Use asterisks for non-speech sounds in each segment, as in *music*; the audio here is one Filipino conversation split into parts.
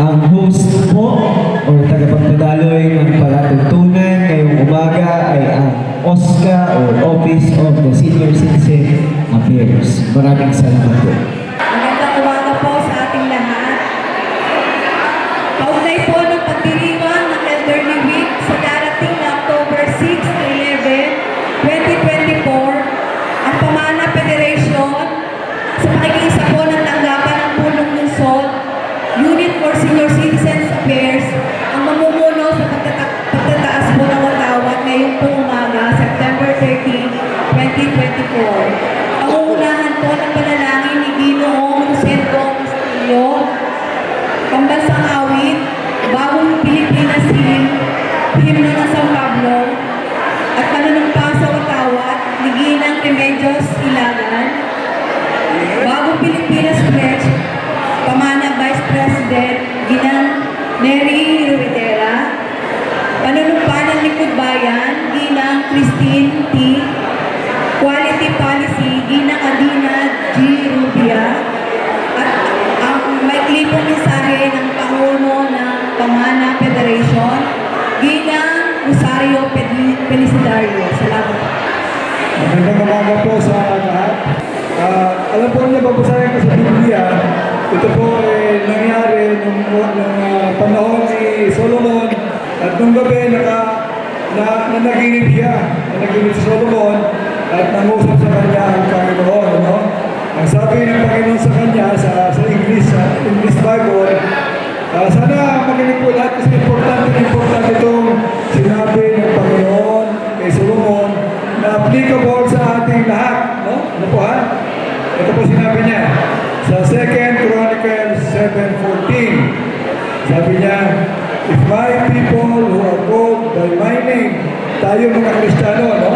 ang host po o tagapagpadaloy ng palatuntunan ngayong umaga ay ang OSCA or Office of the Senior Citizen Affairs. Maraming salamat po. 对 Felicidario. Salamat. Magandang umaga po sa lahat. Ah, alam po niyo, babasahin ko sa Biblia, ito po ay nangyari nung, nung ah, panahon ni Solomon at nung gabi naka, na, na naginip siya, na naginip si Solomon at nangusap sa kanya ang Panginoon. Ano? Ang sabi ng Panginoon sa kanya sa, sa English, sa English Bible, ah, sana makinig po lahat kasi importante importante itong sinabi ng Panginoon tayo mga Kristiyano, no?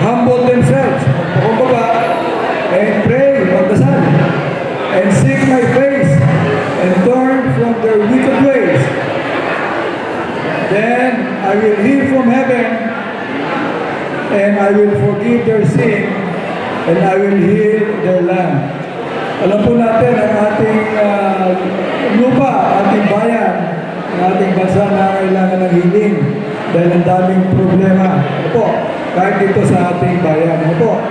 humble themselves, magpakumbaba, and pray, magdasal, and seek my face, and turn from their wicked ways, then I will hear from heaven and I will forgive their sin, and I will heal their land. Alam po natin ang ating ah, lupa, ating bayan, ang ating bansa na kailangan ng healing dahil ang daming problema. Po? Kahit dito sa ating bayan. Po?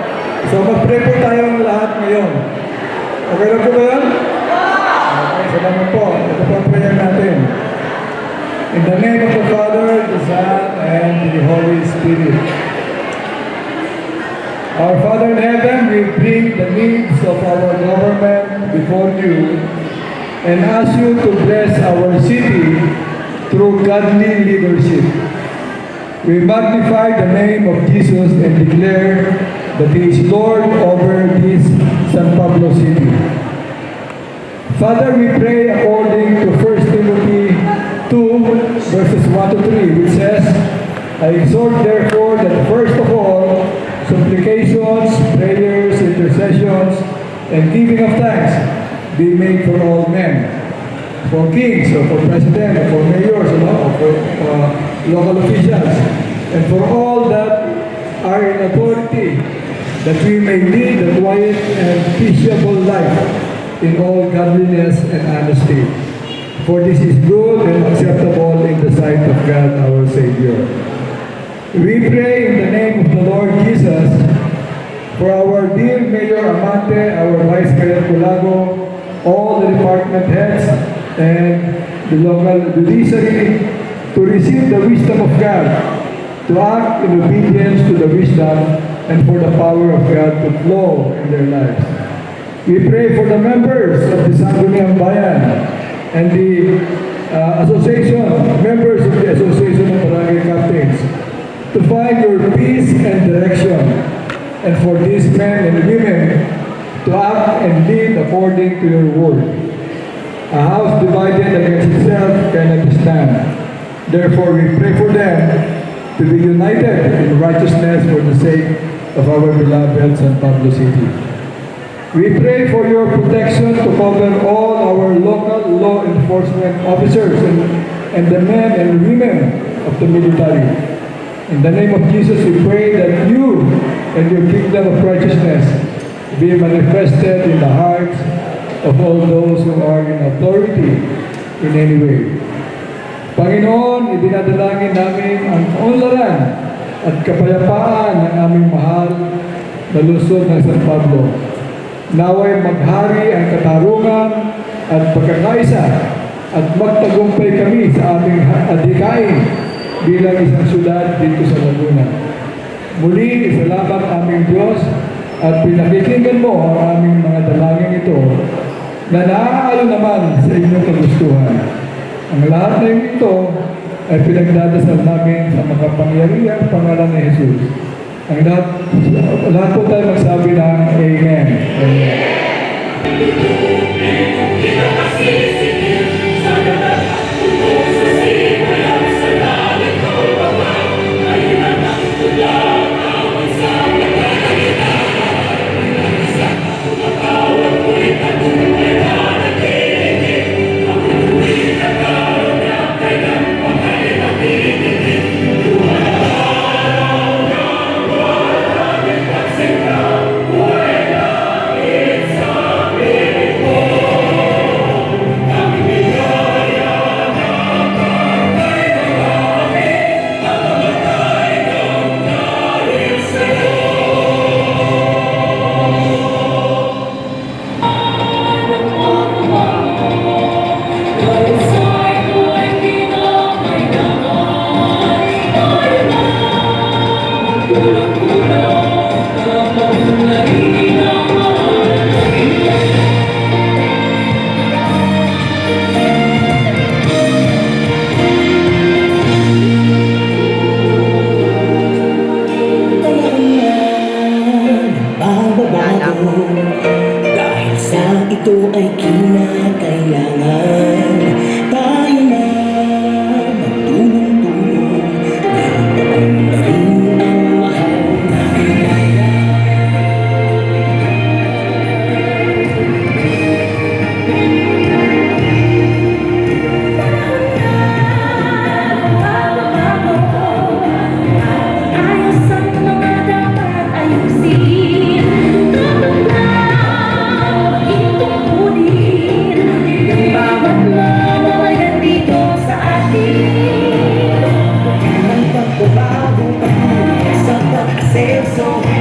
So mag-pray po tayong lahat ngayon. Okay lang po ba yan? Okay, salamat po. Ito po ang prayer natin. In the name of the Father, the Son, and the Holy Spirit. Our Father in heaven, we bring the needs of our government before you and ask you to bless our city through godly leadership. We magnify the name of Jesus and declare that He is Lord over this San Pablo city. Father, we pray according to 1 Timothy 2, verses 1 to 3, which says, I exhort therefore that first of all, supplications, prayers, intercessions, and giving of thanks be made for all men, for kings, or for president, or for mayors, or for uh, local officials, and for all that are in authority, that we may lead a quiet and peaceable life in all godliness and honesty. For this is good and acceptable in the sight of God our Savior. We pray in the name of the Lord Jesus for our dear Mayor Amante, our Vice Mayor Culago, all the department heads, and the local judiciary to receive the wisdom of God, to act in obedience to the wisdom and for the power of God to flow in their lives. We pray for the members of the Sangguniang Bayan and the uh, association, members of the Association of Barangay Captains, to find your peace and direction, and for these men and women to act and lead according to your word. A house divided against itself cannot stand. Therefore, we pray for them to be united in righteousness for the sake of our beloved San Pablo City. We pray for your protection to cover all our local law enforcement officers and, and the men and women of the military. In the name of Jesus, we pray that you and your kingdom of righteousness be manifested in the hearts of all those who are in authority in any way. Panginoon, idinadalangin namin ang kaunlaran at kapayapaan ng aming mahal na lungsod ng San Pablo. Naway maghari ang katarungan at pagkakaisa at magtagumpay kami sa aming adhikain bilang isang syudad dito sa Laguna. Muli, salamat aming Diyos at pinakikinggan mo ang aming mga dalangin ito na naaayon naman sa inyong kagustuhan. Ang lahat na ito ay pinagdadasal namin sa makapangyarihang pangalan ni Jesus. Ang lahat, lahat po tayo magsabi ng Amen. Amen. Ay kinakailangan sail so high.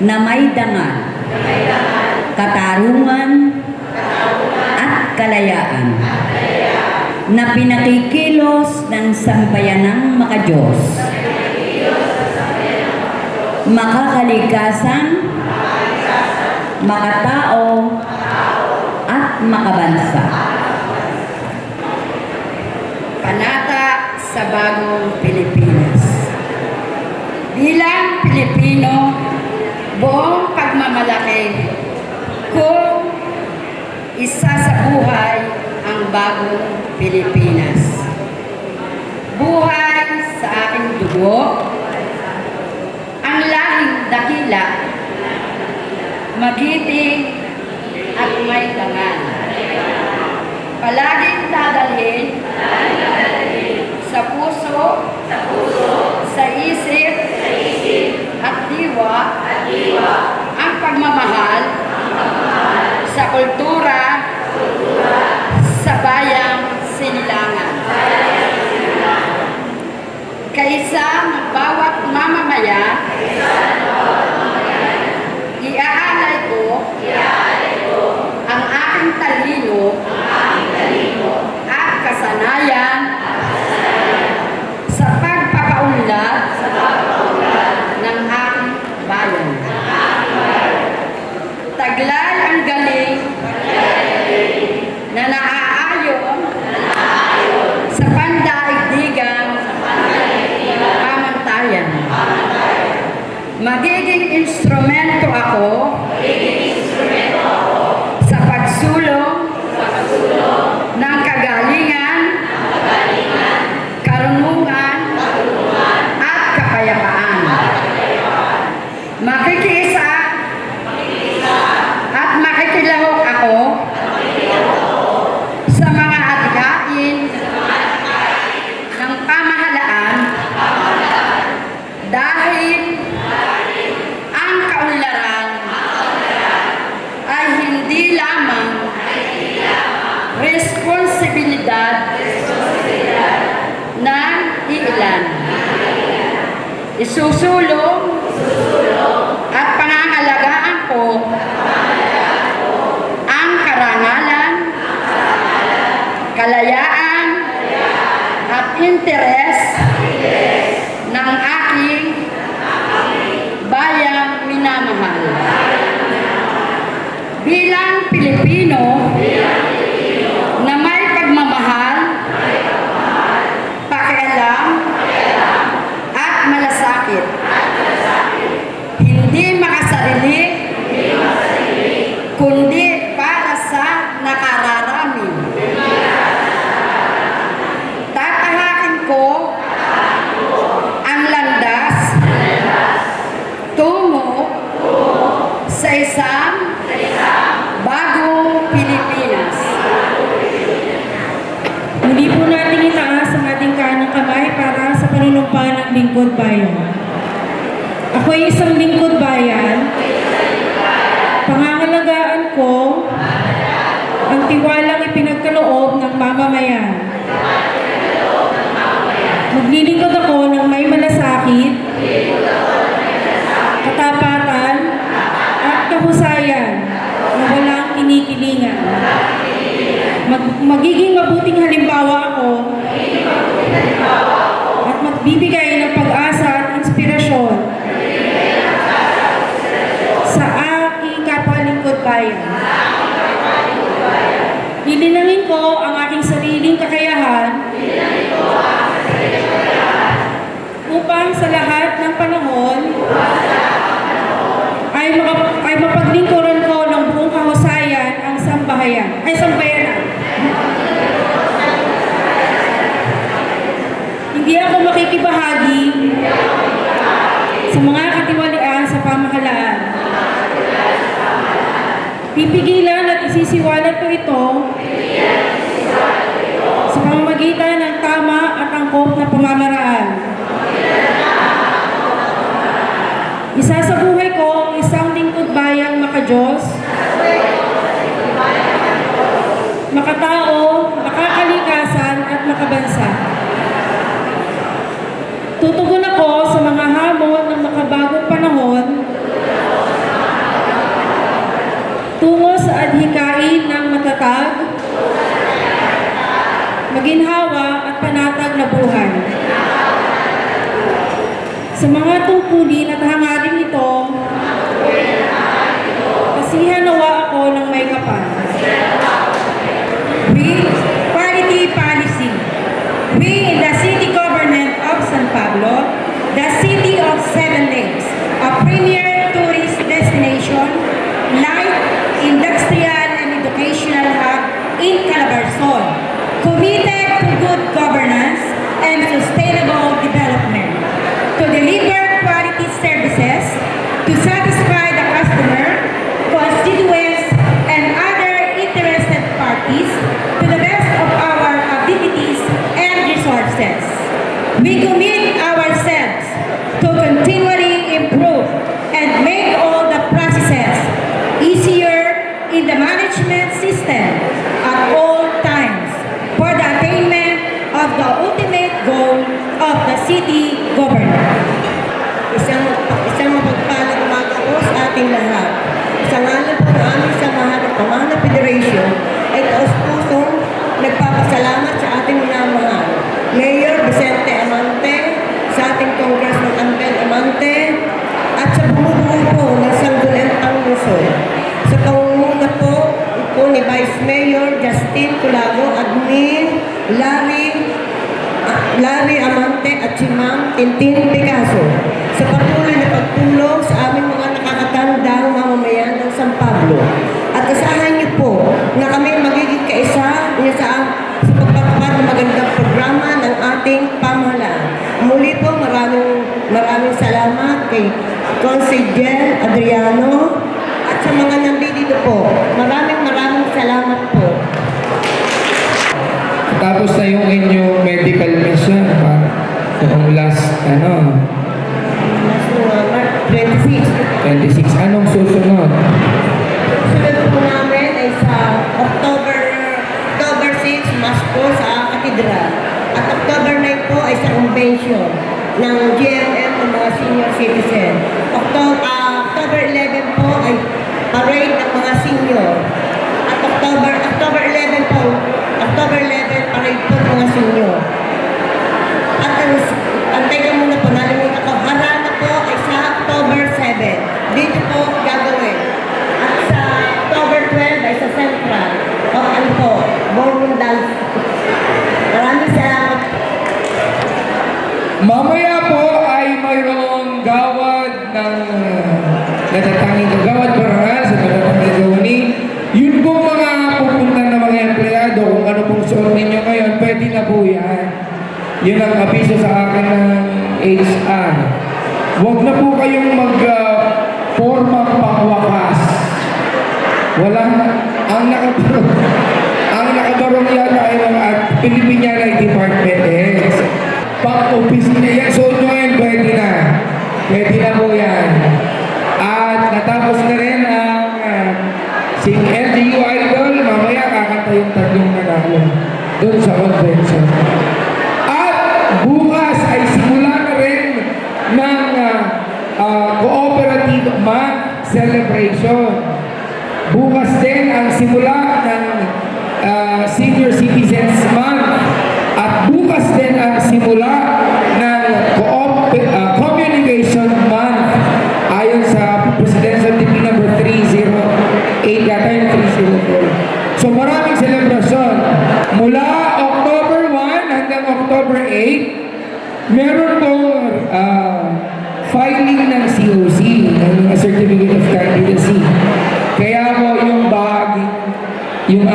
Na may dangal, katarungan at kalayaan na pinakikilos ng sambayanang makajos makakalikasan, makatao, at makabansa. Panata sa bagong Pilipinas. Bilang Pilipino, buong pagmamalaki kung isa sa buhay ang bagong Pilipinas. Buhay sa aking dugo, ang lahing dakila, magiting at may dangal. Palaging dadalhin sa puso, sa isip, at diwa, ang pagmamahal sa kultura, sa bayang sinilangan. Kaisa ng bawat mamamaya, iaalay Ako ay isang lingkod bayan. Pangangalagaan ko ang tiwalang ipinagkaloob ng mamamayan. Maglilingkod ako ng may malasakit, katapatan, at kahusayan na walang kinikilingan. Mag- magiging mabuting halimbawa ako at magbibigay ng pag-asa at inspirasyon sa aking kapalingkod bayan. Lilinangin ko ang aking sariling kakayahan upang sa lahat ng panahon ay, maka- ay mapaglingkuran ko ng buong kahusayan ang ay sambayanan. Hindi ako makikibahagi sa mga katiwalian sa pamahalaan. Pipigilan at isisiwalat ko ito sa pamamagitan ng tama at angkop na pamamaraan. Isasabuhay ko ang isang lingkod bayang makajos sa mga tungkulin at hangarin nagpapasalamat sa ating minamahal. Mayor Vicente Amante, sa ating Congressman Ambel Amante, at sa bumubuo po ng Sangguniang Luzon. Sa pangunguna po, po ni Vice Mayor Justin Culago, Admin Larry Larry Amante at si Ma'am Tintin Picasso sa patuloy na pagtulong sa Consigliere Adriano at sa mga nandito po. Maraming maraming salamat po. Tapos na yung inyong medical mission para yung last, ano, Last uh, 26. 26. Anong susunod? Sunod po namin ay sa October October 6, Mass po sa Katedral. At October 9 po ay sa convention ng GMM ng mga senior citizen. October, October 11 po ay parade ng mga senior. At October, October 11 po, October 11 parade po ng mga senior. Yun ang abiso sa akin ng HR. Huwag na po kayong mag-forma pangwakas. Walang, ang nakabarong, *laughs* ang nakabarong yata ay mga at Pilipiniana ay department heads. Pang-opisina yan, so nyo yan, pwede na. Pwede na po yan. At natapos na rin ang uh, si LGU Idol, mamaya kakanta yung tatlong nanalo doon sa convention. Bukas ay simula na rin ng uh, uh, cooperative month celebration. Bukas din ang simula ng ah, Senior Citizens Month at bukas din ang simula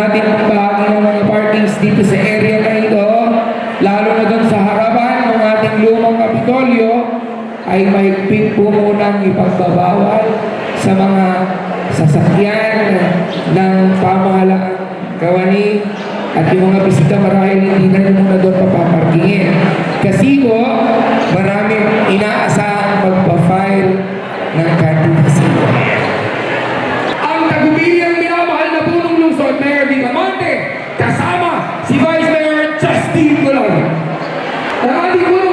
ating pong bahagi ng mga parkings dito sa area na ito, lalo na doon sa harapan ng ating lumang kapitolyo, ay mahigpit po munang ipagbabawal sa mga sasakyan ng pamahalaan kawani at yung mga bisita marahil hindi na nyo muna doon papaparkingin. Kasi po, maraming inaasahang magpa-file ng candidacy. Ang tagubilyang minamahal na lungsod, Mayor Villamonte, kasama si Vice Mayor Justin Colon. Ang